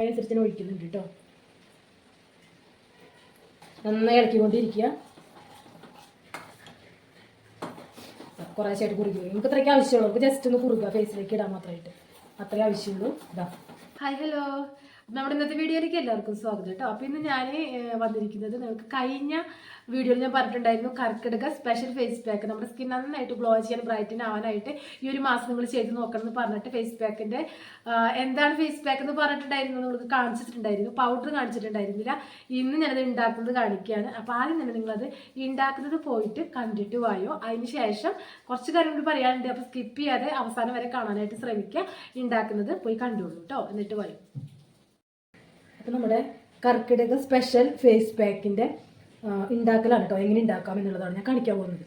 അതിനനുസരിച്ച് തന്നെ ഒഴിക്കുന്നുണ്ട് കേട്ടോ നന്നായി ഇളക്കിക്കൊണ്ടിരിക്കുക. കുറേശ്ശായിട്ട് കുറുക്കുക നമുക്ക് അത്രയ്ക്ക് ആവശ്യമുള്ളൂ. നമുക്ക് ജസ്റ്റ് ഒന്ന് കുറുക്കുക ഫേസിലേക്ക് ഇടാൻ മാത്രമായിട്ട് അത്രേ ആവശ്യമുള്ളൂ. ഇതാ ഹായ് ഹലോ നമ്മുടെ ഇന്നത്തെ വീഡിയോയിലേക്ക് എല്ലാവർക്കും സ്വാഗതം കേട്ടോ. അപ്പോൾ ഇന്ന് ഞാൻ വന്നിരിക്കുന്നത് നിങ്ങൾക്ക് കഴിഞ്ഞ വീഡിയോയിൽ ഞാൻ പറഞ്ഞിട്ടുണ്ടായിരുന്നു കർക്കിടക സ്പെഷ്യൽ ഫേസ് പാക്ക് നമ്മുടെ സ്കിൻ നന്നായിട്ട് ഗ്ലോ ചെയ്യാൻ ബ്രൈറ്റൻ ആവാനായിട്ട് ഈ ഒരു മാസം നിങ്ങൾ ചെയ്ത് നോക്കണം എന്ന് പറഞ്ഞിട്ട് ഫേസ് പാക്കിന്റെ എന്താണ് ഫേസ് പാക്ക് എന്ന് പറഞ്ഞിട്ടുണ്ടായിരുന്നു നിങ്ങൾക്ക് കാണിച്ചിട്ടുണ്ടായിരുന്നു. പൗഡർ കാണിച്ചിട്ടുണ്ടായിരുന്നില്ല. ഇന്ന് ഞാനത് ഉണ്ടാക്കുന്നത് കാണിക്കുകയാണ്. അപ്പോൾ ആദ്യം തന്നെ നിങ്ങളത് ഉണ്ടാക്കുന്നത് പോയിട്ട് കണ്ടിട്ട് വായോ. അതിന് ശേഷം കുറച്ച് കാര്യങ്ങൾ പറയാനുണ്ട്. അപ്പോൾ സ്കിപ്പ് ചെയ്യാതെ അവസാനം വരെ കാണാനായിട്ട് ശ്രമിക്കുക. ഉണ്ടാക്കുന്നത് പോയി കണ്ടോളൂ കേട്ടോ. എന്നിട്ട് വായോ. അപ്പോൾ നമ്മുടെ കർക്കിടക സ്പെഷ്യൽ ഫേസ് പാക്കിന്റെ ഉണ്ടാക്കലാണ് കേട്ടോ എങ്ങനെ ഉണ്ടാക്കാം എന്നുള്ളതാണ് ഞാൻ കാണിക്കാൻ പോകുന്നത്.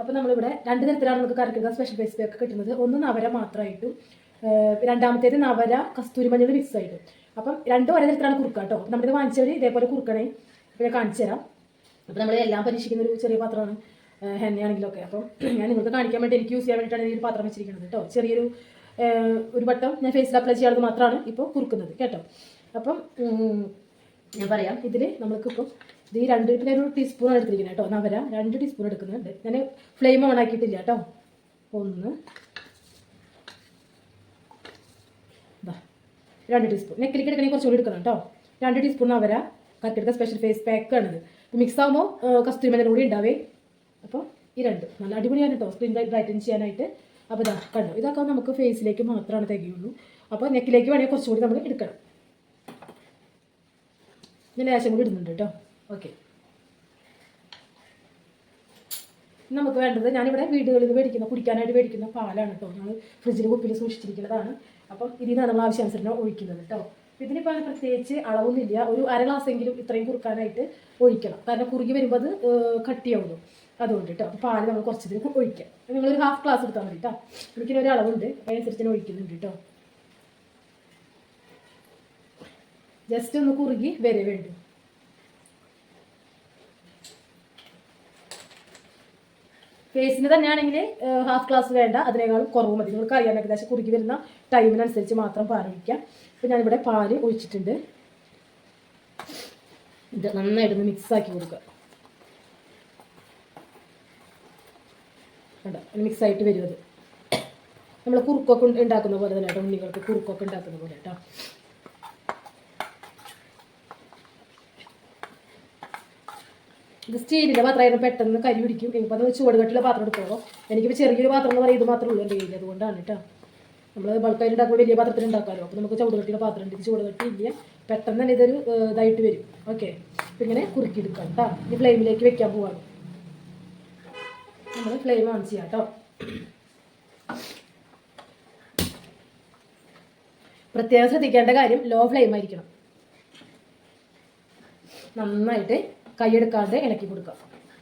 അപ്പോൾ നമ്മളിവിടെ രണ്ട് തരത്തിലാണ് നമുക്ക് കർക്കിടക സ്പെഷ്യൽ ഫേസ് പാക്ക് കിട്ടുന്നത്. ഒന്ന് നവര മാത്രമായിട്ടും രണ്ടാമത്തേത് നവര കസ്തൂരി മഞ്ഞൾ മിക്സ് ആയിട്ടും. അപ്പം രണ്ടും ഒരേ തരത്തിലാണ് കുറുക്കുക കേട്ടോ നമ്മുടെ വാങ്ങിച്ചവർ ഇതേപോലെ കുറുക്കണേ. അപ്പോൾ ഞാൻ കാണിച്ചു തരാം. അപ്പോൾ നമ്മൾ എല്ലാം പരീക്ഷിക്കുന്ന ഒരു ചെറിയ പാത്രമാണ് ഹെന്നയാണെങ്കിലൊക്കെ. അപ്പം ഞാൻ നിങ്ങൾക്ക് കാണിക്കാൻ വേണ്ടി എനിക്ക് യൂസ് ചെയ്യാൻ വേണ്ടിയിട്ടാണ് ഈ ഒരു പാത്രം വെച്ചിരിക്കുന്നത് കേട്ടോ ചെറിയൊരു ഒരു വട്ടം ഞാൻ ഫേസിൽ അപ്ലൈ ചെയ്യാറുള്ളത് മാത്രമാണ് ഇപ്പോൾ കുറുക്കുന്നത്. കേട്ടോ? അപ്പം ഞാൻ പറയാം. ഇതിൽ നമ്മൾക്കിപ്പം ഇത് ഈ രണ്ട് പിന്നെ ഒരു ടീസ്പൂൺ എടുത്തിരിക്കുന്നത് കേട്ടോ. നവര രണ്ട് ടീസ്പൂൺ എടുക്കുന്നുണ്ട്. ഞാൻ ഫ്ലെയിം ഓൺ ആക്കിയിട്ടില്ല കേട്ടോ. ഒന്ന് രണ്ട് ടീസ്പൂൺ നെക്കിലേക്ക് എടുക്കണമെങ്കിൽ കുറച്ചുകൂടി എടുക്കണം കേട്ടോ. രണ്ട് ടീസ്പൂൺ നവര കത്തിയെടുത്ത സ്പെഷ്യൽ ഫേസ് പാക്കാണിത് മിക്സ് ആകുമ്പോൾ കസ്തൂരി മഞ്ഞൾ കൂടി ഉണ്ടാവേ. അപ്പോൾ ഈ രണ്ട്. നല്ല അടിപൊളിയാണ് കേട്ടോ. സ്ക്രീൻ ബ്രൈറ്റൻ ചെയ്യാനായിട്ട്. അപ്പോൾ ഇതാ കണ്ടോ? ഇതൊക്കെ നമുക്ക് ഫേസിലേക്ക് മാത്രമാണ് തികയുള്ളൂ. അപ്പോൾ നെക്കിലേക്ക് വേണമെങ്കിൽ കുറച്ചുകൂടി നമ്മൾ എടുക്കണം. ഞാൻ ലേശം കൂടി ഇടുന്നുണ്ട് കേട്ടോ. ഓക്കെ നമുക്ക് വേണ്ടത് ഞാനിവിടെ വീടുകളിൽ നിന്ന് മേടിക്കുന്ന കുടിക്കാനായിട്ട് മേടിക്കുന്ന പാലാണ് കേട്ടോ. ഞങ്ങൾ ഫ്രിഡ്ജിൽ കുപ്പിൽ സൂക്ഷിച്ചിരിക്കുന്നതാണ്. അപ്പം ഇതിനാണ് നമ്മൾ ആവശ്യാനുസരണം ഒഴിക്കുന്നത് കേട്ടോ. ഇതിനിപ്പോൾ പ്രത്യേകിച്ച് അളവൊന്നുമില്ല. ഒരു അര ഗ്ലാസ് എങ്കിലും ഇത്രയും കുറുക്കാനായിട്ട് ഒഴിക്കണം. കാരണം കുറുകി വരുമ്പോൾ അത് കട്ടിയാവുള്ളൂ അതുകൊണ്ട് കേട്ടോ. അപ്പോൾ പാൽ നമ്മൾ കുറച്ചതിന് ഒഴിക്കാം. നിങ്ങളൊരു ഹാഫ് ഗ്ലാസ് എടുത്താൽ മതി കേട്ടോ. എനിക്കിനൊരളവുണ്ട് അതിനനുസരിച്ച് ഞാൻ ഒഴിക്കുന്നുണ്ട് കേട്ടോ. ജസ്റ്റ് ഒന്ന് കുറുകി വരെ വേണ്ടു ഫേസിന് തന്നെയാണെങ്കിൽ ഹാഫ് ഗ്ലാസ് വേണ്ട അതിനേക്കാളും കുറവ് മതി. നിങ്ങൾക്ക് അറിയാൻ ഏകദേശം കുറുകി വരുന്ന ടൈമിനനുസരിച്ച് മാത്രം പാലിക്കാം. അപ്പോൾ ഞാനിവിടെ പാൽ ഒഴിച്ചിട്ടുണ്ട്. ഇത് നന്നായിട്ടൊന്ന് മിക്സ് ആക്കി കൊടുക്കുക. കണ്ടോ? മിക്സ് ആയിട്ട് വരും അത് നമ്മൾ കുറുക്കൊക്കെ ഉണ്ട- ഉണ്ടാക്കുന്ന പോലെ തന്നെ കേട്ടോ ഉണ്ണികൾക്ക് കുറുക്കൊക്കെ ഉണ്ടാക്കുന്ന പോലെ കേട്ടോ. ഇത് സ്റ്റീലിന്റെ പാത്രമായിരുന്നു. പെട്ടെന്ന് കരി പിടിക്കും. ഇപ്പോൾ അത് ചുവട് കെട്ടിലെ പാത്രം എടുത്തോളൂ എനിക്കിപ്പോൾ ചെറിയൊരു പാത്രം എന്ന് പറയുന്നത് മാത്രമേ ഉള്ളൂ എന്റെ കയ്യിൽ അതുകൊണ്ടാണ് കേട്ടോ. നമ്മൾ ബൾക്കായിട്ട് ഉണ്ടാക്കുമ്പോൾ വലിയ പാത്രത്തിൽ ഉണ്ടാക്കാമല്ലോ അപ്പോൾ നമുക്ക് ചുവട് കെട്ടിയ പാത്രം ഉണ്ട്. ഇത് ചുവട് കെട്ടി ഇല്ല. പെട്ടെന്ന് തന്നെ ഇതൊരു ഇതായിട്ട് വരും. ഓക്കെ. അപ്പോൾ ഇങ്ങനെ കുറുക്കിയെടുക്കാം കേട്ടോ. ഈ ഫ്ലെയിമിലേക്ക് വെക്കാൻ പോവാണ്. നമ്മൾ ഫ്ലെയിം ഓൺ ചെയ്യാം കേട്ടോ. പ്രത്യേകം ശ്രദ്ധിക്കേണ്ട കാര്യം ലോ ഫ്ലെയിം ആയിരിക്കണം. നന്നായിട്ട് കൈയെടുക്കാതെ ഇളക്കി കൊടുക്കുക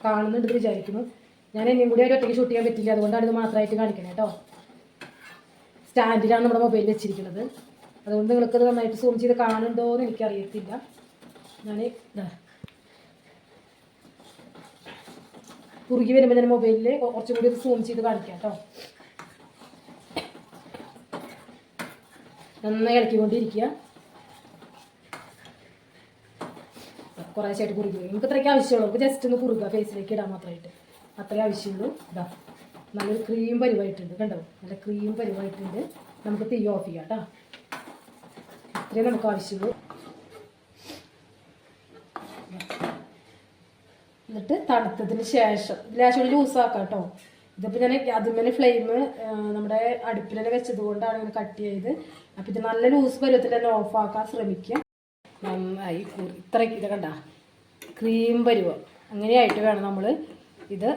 കാണുന്നുണ്ടെന്ന് വിചാരിക്കുന്നു. ഞാൻ എന്നെയും കൂടി ഒരു ഒറ്റയ്ക്ക് ഷൂട്ട് ചെയ്യാൻ പറ്റില്ല. അതുകൊണ്ടാണ് ഇത് മാത്രമായിട്ട് കാണിക്കണേ കേട്ടോ. സ്റ്റാൻഡിലാണ് നമ്മുടെ മൊബൈൽ വെച്ചിരിക്കുന്നത്. അതുകൊണ്ട് നിങ്ങൾക്ക് ഇത് നന്നായിട്ട് സൂം ചെയ്ത് കാണുന്നുണ്ടോ എന്ന് എനിക്കറിയത്തില്ല. ഞാൻ കുറുകി വരുമ്പോൾ ഞാൻ മൊബൈലിൽ കുറച്ചും കൂടി സൂം ചെയ്ത് കാണിക്കാം കേട്ടോ. നന്നായി ഇളക്കിക്കൊണ്ടിരിക്കുക. കുറേശ്ശായിട്ട് കുറുക്കുക നമുക്ക് ഇത്രയ്ക്ക് ആവശ്യമുള്ളൂ. നമുക്ക് ജസ്റ്റ് ഒന്ന് കുറുക്കുക ഫേസിലേക്ക് ഇടാൻ മാത്രമായിട്ട് അത്രയും ആവശ്യമുള്ളൂ. ഇതാ നല്ലൊരു ക്രീം പരിവായിട്ടുണ്ട് കണ്ടോ? നല്ല ക്രീം പരിവായിട്ടുണ്ട്. നമുക്ക് തീ ഓഫ് ചെയ്യാം കേട്ടോ ഇത്രയും നമുക്ക് ആവശ്യമുള്ളൂ. എന്നിട്ട് തണുത്തതിന് ശേഷം ലേശം ലൂസാക്കാം കേട്ടോ ഇതിപ്പോൾ ഞാൻ അതുമേലെ ഫ്ലെയിം നമ്മുടെ അടുപ്പിൽ തന്നെ വെച്ചത് കൊണ്ടാണ് ഇങ്ങനെ കട്ട് ചെയ്ത് അപ്പോൾ ഇത് നല്ല ലൂസ് പരുവത്തിൽ തന്നെ ഓഫാക്കാൻ ശ്രമിക്കുക. നന്നായി ഇത്ര ഇത് കണ്ട. ക്രീം പരുവം. അങ്ങനെയായിട്ട് വേണം നമ്മൾ ഇത്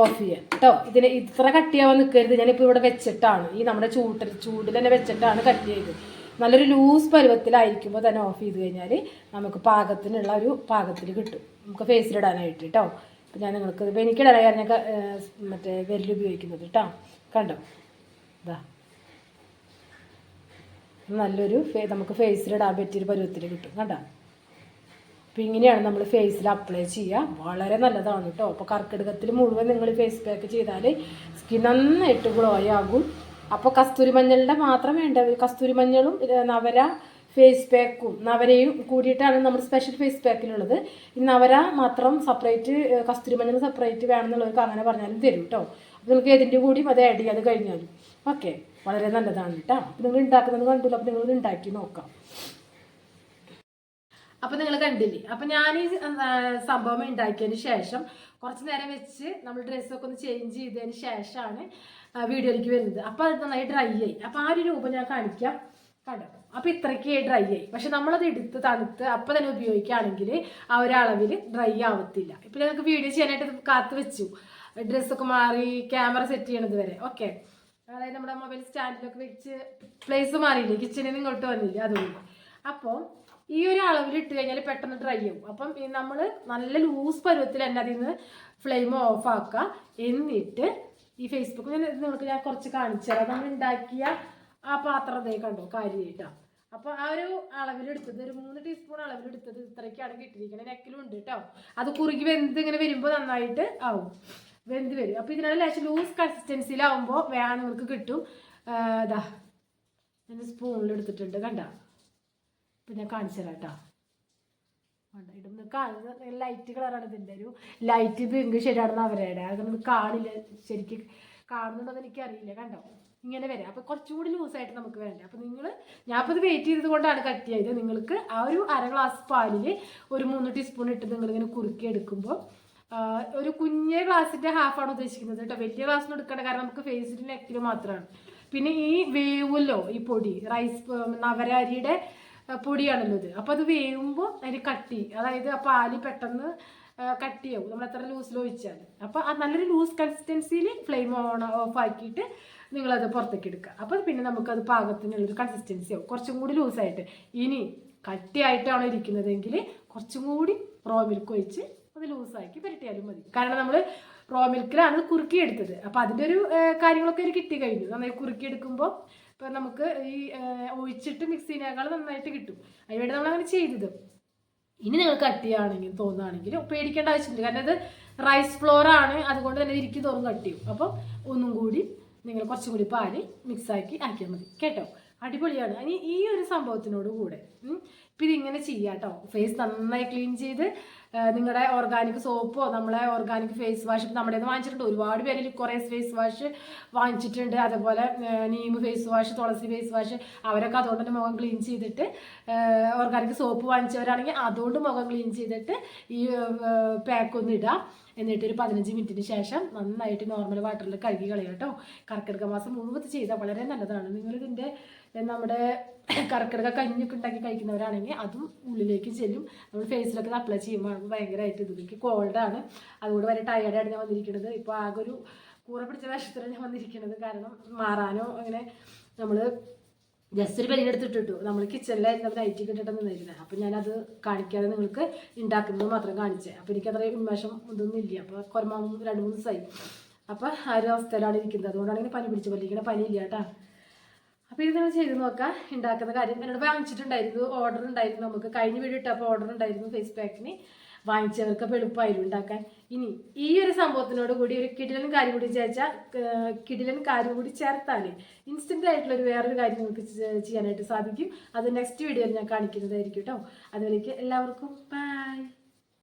ഓഫ് ചെയ്യാൻ. കേട്ടോ ഇതിന് ഇത്ര കട്ടിയാവാൻ നിൽക്കരുത് ഞാനിപ്പോൾ ഇവിടെ വെച്ചിട്ടാണ്. ഈ നമ്മുടെ ചൂട്ടിൽ ചൂടിൽ തന്നെ വെച്ചിട്ടാണ് കട്ട് ചെയ്തത്. നല്ലൊരു ലൂസ് പരുവത്തിലായിരിക്കുമ്പോൾ തന്നെ ഓഫ് ചെയ്ത് കഴിഞ്ഞാൽ നമുക്ക് പാകത്തിനുള്ള ഒരു പാകത്തിൽ കിട്ടും. നമുക്ക് ഫേസിലിടാനായിട്ട് കേട്ടോ അപ്പോൾ ഞാൻ നിങ്ങൾക്ക് ഇപ്പോൾ എനിക്കിടാനായി ഞാൻ മറ്റേ വിരലുപയോഗിക്കുന്നത് കേട്ടോ കണ്ടോ? ഇതാ നല്ലൊരു നമുക്ക് ഫേസിലിടാൻ പറ്റിയൊരു പരുവത്തിൽ കിട്ടും കണ്ടോ? അപ്പോൾ ഇങ്ങനെയാണ് നമ്മൾ ഫേസിൽ അപ്ലൈ ചെയ്യുക വളരെ നല്ലതാണ് കേട്ടോ അപ്പോൾ കർക്കിടകത്തിൽ മുഴുവൻ നിങ്ങൾ ഫേസ് പാക്ക് ചെയ്താൽ സ്കിൻ നന്നായിട്ട് ഗ്ലോ ആകും. അപ്പോൾ കസ്തൂരി മഞ്ഞളുടെ മാത്രം വേണ്ട. കസ്തൂരി മഞ്ഞളും നവര ഫേസ് പാക്കും നവരയും കൂടിയിട്ടാണ് നമ്മൾ സ്പെഷ്യൽ ഫേസ് പാക്കിലുള്ളത് നവര മാത്രം സെപ്പറേറ്റ് കസ്തൂരി മഞ്ഞൾ സെപ്പറേറ്റ് വേണമെന്നുള്ളവർക്ക് അങ്ങനെ പറഞ്ഞാലും തരും കേട്ടോ അപ്പോൾ നിങ്ങൾക്ക് ഏതിന്റെ കൂടിയും അത് ആഡ് ചെയ്യാതെ കഴിഞ്ഞാലും. ഓക്കെ വളരെ നല്ലതാണ് കേട്ടോ അപ്പോൾ നിങ്ങൾ ഉണ്ടാക്കുന്നത് കണ്ടില്ല. അപ്പോൾ നിങ്ങൾ ഉണ്ടാക്കി നോക്കാം. അപ്പൊ നിങ്ങൾ കണ്ടില്ലേ? അപ്പൊ ഞാൻ ഈ സംഭവം ഉണ്ടാക്കിയതിന് ശേഷം കുറച്ച് നേരം വെച്ച് നമ്മൾ ഡ്രസ്സൊക്കെ ഒന്ന് ചേഞ്ച് ചെയ്തതിന് ശേഷമാണ് വീഡിയോയിലേക്ക് വരുന്നത്. അപ്പൊ അത് നന്നായി ഡ്രൈ ആയി. അപ്പൊ ആ ഒരു രൂപം ഞാൻ കാണിക്കാം. കണ്ടോ? അപ്പൊ ഇത്രയ്ക്ക് ഡ്രൈ ആയി. പക്ഷെ നമ്മളത് എടുത്ത് തണുത്ത് അപ്പൊ തന്നെ ഉപയോഗിക്കുകയാണെങ്കിൽ ആ ഒരു അളവിൽ ഡ്രൈ ആവത്തില്ല. ഇപ്പൊ ഞങ്ങൾക്ക് വീഡിയോ ചെയ്യാനായിട്ട് കാത്ത് വെച്ചു. ഡ്രസ്സൊക്കെ മാറി ക്യാമറ സെറ്റ് ചെയ്യണത് വരെ. ഓക്കെ അതായത് നമ്മുടെ മൊബൈൽ സ്റ്റാൻഡിലൊക്കെ വെച്ച് പ്ലേസ് മാറിയില്ലേ? കിച്ചണിൽ നിന്ന് ഇങ്ങോട്ട് വന്നില്ല? അതുകൊണ്ട്. അപ്പോൾ ഈ ഒരു അളവിൽ ഇട്ട് കഴിഞ്ഞാൽ പെട്ടെന്ന് ഡ്രൈ ആവും. അപ്പം നമ്മൾ നല്ല ലൂസ് പരുവത്തിൽ തന്നെ അതിൽ നിന്ന് ഫ്ലെയിം ഓഫ് ആക്കുക. എന്നിട്ട് ഈ ഫേസ്ബുക്ക് നിങ്ങൾക്ക് ഞാൻ കുറച്ച് കാണിച്ചു തരാം. നമ്മൾ ഉണ്ടാക്കിയ ആ പാത്രം അതേ കണ്ടോ? കാര്യമായിട്ടാണ് അപ്പോൾ ആ ഒരു അളവിലെടുത്തത് ഒരു മൂന്ന് ടീസ്പൂൺ അളവിലെടുത്തത് ഇത്രയ്ക്കാണ് കിട്ടിയിരിക്കുന്നത് നെക്കിലും ഉണ്ട് കേട്ടോ. അത് കുറുകി വെന്ത് ഇങ്ങനെ വരുമ്പോൾ നന്നായിട്ട് ആവും. വെന്ത് വരും. അപ്പോൾ ഇതിനകത്ത് ലേശം ലൂസ് കൺസിസ്റ്റൻസിയിലാവുമ്പോൾ വേണം നിങ്ങൾക്ക് കിട്ടും. ഇതാ ഞാൻ സ്പൂണിൽ എടുത്തിട്ടുണ്ട്. കണ്ട? ഇപ്പം ഞാൻ കാണിച്ചു തരാം കേട്ടോ. ഇടുന്ന കാണുന്നത് ലൈറ്റ് കളറാണ് ഇതിന്റെ ഒരു. ലൈറ്റ് പിങ്ക് ഷെയ്ഡാണെന്ന് അവരുടെ. അത് നമുക്ക് കാണില്ല. ശരിക്കും കാണുന്നുണ്ടോന്ന് എനിക്കറിയില്ല. കണ്ടോ? ഇങ്ങനെ വരാം. അപ്പോൾ കുറച്ചുകൂടി ലൂസായിട്ട് നമുക്ക് വേണ്ട അപ്പോൾ നിങ്ങൾ ഞാൻ അപ്പോൾ ഇത് വെയിറ്റ് ചെയ്തത് കൊണ്ടാണ് കട്ട് ചെയ്തത്. നിങ്ങൾക്ക് ആ ഒരു അര ഗ്ലാസ് പാലിൽ ഒരു മൂന്ന് ടീസ്പൂൺ ഇട്ട് നിങ്ങളിങ്ങനെ കുറുക്കി എടുക്കുമ്പോൾ ഒരു കുഞ്ഞേ ഹാഫ് ആണ് ഉദ്ദേശിക്കുന്നത് കേട്ടോ. വലിയ ഗ്ലാസ്സിന് എടുക്കേണ്ട. കാരണം നമുക്ക് ഫേസിൽ നെക്കിൽ മാത്രമാണ്. പിന്നെ ഈ വേവുമല്ലോ ഈ പൊടി റൈസ് നവര അരിയുടെ പൊടിയാണല്ലോ ഇത്. അപ്പോൾ അത് വേവുമ്പോൾ അതിന് കട്ടി അതായത് ആ പാൽ പെട്ടെന്ന് കട്ടിയാവും നമ്മൾ എത്ര ലൂസിൽ ഒഴിച്ചാൽ അപ്പോൾ ആ നല്ലൊരു ലൂസ് കൺസിസ്റ്റൻസിയിൽ ഫ്ലെയിം ഓൺ ഓഫ് ആക്കിയിട്ട് നിങ്ങളത് പുറത്തേക്ക് എടുക്കുക. അപ്പോൾ പിന്നെ നമുക്ക് നമുക്കത് പാകത്തിനുള്ളൊരു കൺസിസ്റ്റൻസി ആവും. കുറച്ചും കൂടി ലൂസായിട്ട് ഇനി കട്ടിയായിട്ടാണ് ഇരിക്കുന്നതെങ്കിൽ കുറച്ചും കൂടി റോ മിൽക്ക് ഒഴിച്ച് അത് ലൂസാക്കി പുരട്ടിയാലും മതി. കാരണം നമ്മൾ റോ മിൽക്കിലാണ് കുറുക്കി എടുത്തത് അപ്പോൾ അതിന്റെ ഒരു കാര്യങ്ങളൊക്കെ ഒരു കിട്ടി കഴിഞ്ഞു. നന്നായി കുറുക്കി എടുക്കുമ്പോൾ നമുക്ക് ഈ ഒഴിച്ചിട്ട് മിക്സിനേക്കാൾ നന്നായിട്ട് കിട്ടും. അതിനുവേണ്ടി നമ്മൾ അങ്ങനെ ചെയ്തത്. ഇനി നിങ്ങൾ കട്ടിയാണെങ്കിൽ തോന്നുകയാണെങ്കിൽ പേടിക്കേണ്ട ആവശ്യമില്ല. കാരണം അത് റൈസ് ഫ്ലോർ ആണ്. അതുകൊണ്ട് തന്നെ ഇരിക്കും തോറും കട്ടിയും അപ്പം ഒന്നും കൂടി നിങ്ങൾ കുറച്ചും കൂടി പാൽ മിക്സാക്കി ആക്കിയാൽ മതി. കേട്ടോ? അടിപൊളിയാണ്. ഇനി ഈ ഒരു സംഭവത്തിനോട് കൂടെ ഇപ്പം ഇതിങ്ങനെ ചെയ്യാം കേട്ടോ ഫേസ് നന്നായി ക്ലീൻ ചെയ്ത് നിങ്ങളുടെ ഓർഗാനിക് സോപ്പോ നമ്മളെ ഓർഗാനിക് ഫേസ് വാഷ് നമ്മുടെ വാങ്ങിച്ചിട്ടുണ്ട്. ഒരുപാട് പേരിൽ കുറേ ഫേസ് വാഷ് വാങ്ങിച്ചിട്ടുണ്ട്. അതുപോലെ neem face wash Tulsi face wash അവരൊക്കെ അതുകൊണ്ട് തന്നെ മുഖം ക്ലീൻ ചെയ്തിട്ട് ഓർഗാനിക് സോപ്പ് വാങ്ങിച്ചവരാണെങ്കിൽ അതുകൊണ്ട് മുഖം ക്ലീൻ ചെയ്തിട്ട് ഈ പാക്ക് ഒന്ന് ഇടാം. എന്നിട്ട് ഒരു പതിനഞ്ച് മിനിറ്റിന് ശേഷം നന്നായിട്ട് നോർമൽ വാട്ടറിൽ കഴുകി കളയാം കേട്ടോ. കർക്കിടക മാസം മുഴുവൻ ചെയ്താൽ വളരെ നല്ലതാണ്. നിങ്ങളിതിന്റെ നമ്മുടെ കർക്കിടക കഞ്ഞൊക്കെ ഉണ്ടാക്കി കഴിക്കുന്നവരാണെങ്കിൽ അതും ഉള്ളിലേക്ക് ചെല്ലും. നമ്മൾ ഫേസിലൊക്കെ അപ്ലൈ ചെയ്യുമ്പോൾ ഭയങ്കരമായിട്ട് ഇതിലേക്ക് കോൾഡാണ് അതുകൊണ്ട് വരെ ടയേർഡായിട്ട് ഞാൻ വന്നിരിക്കുന്നത്. ഇപ്പോൾ ആകെ ഒരു കൂറ പിടിച്ച വിഷത്തിലാണ് ഞാൻ വന്നിരിക്കുന്നത്. കാരണം മാറാനോ അങ്ങനെ നമ്മൾ ജസ്റ്റ് ഒരു പെരിയെടുത്തിട്ടു നമ്മൾ കിച്ചണിലായിരുന്നു നമ്മൾ നൈറ്റ് കിട്ടിട്ട് നിന്നിരുന്നത് അപ്പം ഞാനത് കാണിക്കാതെ നിങ്ങൾക്ക് ഉണ്ടാക്കുന്നത് മാത്രം കാണിച്ചേ. അപ്പോൾ എനിക്ക് അത്രയും ഉന്മേഷം ഇതൊന്നും ഇല്ല. അപ്പോൾ കുറമാ രണ്ട് മൂന്ന് ദിവസമായി അപ്പോൾ ആ ഒരു അവസ്ഥയിലാണ് ഇരിക്കുന്നത്. അതുകൊണ്ടാണ് ഇങ്ങനെ പനി പിടിച്ച പോലെ ഇങ്ങനെ പനി ഇല്ല കേട്ടോ. അപ്പോൾ ഇത് നിങ്ങൾ ചെയ്ത് നോക്കാം. ഉണ്ടാക്കുന്ന കാര്യം എന്നോട് വാങ്ങിച്ചിട്ടുണ്ടായിരുന്നു. ഓർഡർ ഉണ്ടായിരുന്നു നമുക്ക്. കഴിഞ്ഞ വീഡിയോ ഇട്ടപ്പോൾ ഓർഡർ ഉണ്ടായിരുന്നു ഫേസ് പാക്കിന് വാങ്ങിച്ചവർക്ക് എളുപ്പമായിരുന്നു ഉണ്ടാക്കാൻ ഇനി ഈ ഒരു സംഭവത്തിനോട് കൂടി ഒരു കിടിലൻ കാര്യം കൂടി ചേച്ചാൽ കിടിലൻ കാര്യം കൂടി ചേർത്താൽ ഇൻസ്റ്റന്റ് ആയിട്ടുള്ള ഒരു വേറൊരു കാര്യം നിങ്ങൾക്ക് ചെയ്യാനായിട്ട് സാധിക്കും. അത് നെക്സ്റ്റ് വീഡിയോയിൽ ഞാൻ കാണിക്കുന്നതായിരിക്കും കേട്ടോ അതുവരേക്ക് എല്ലാവർക്കും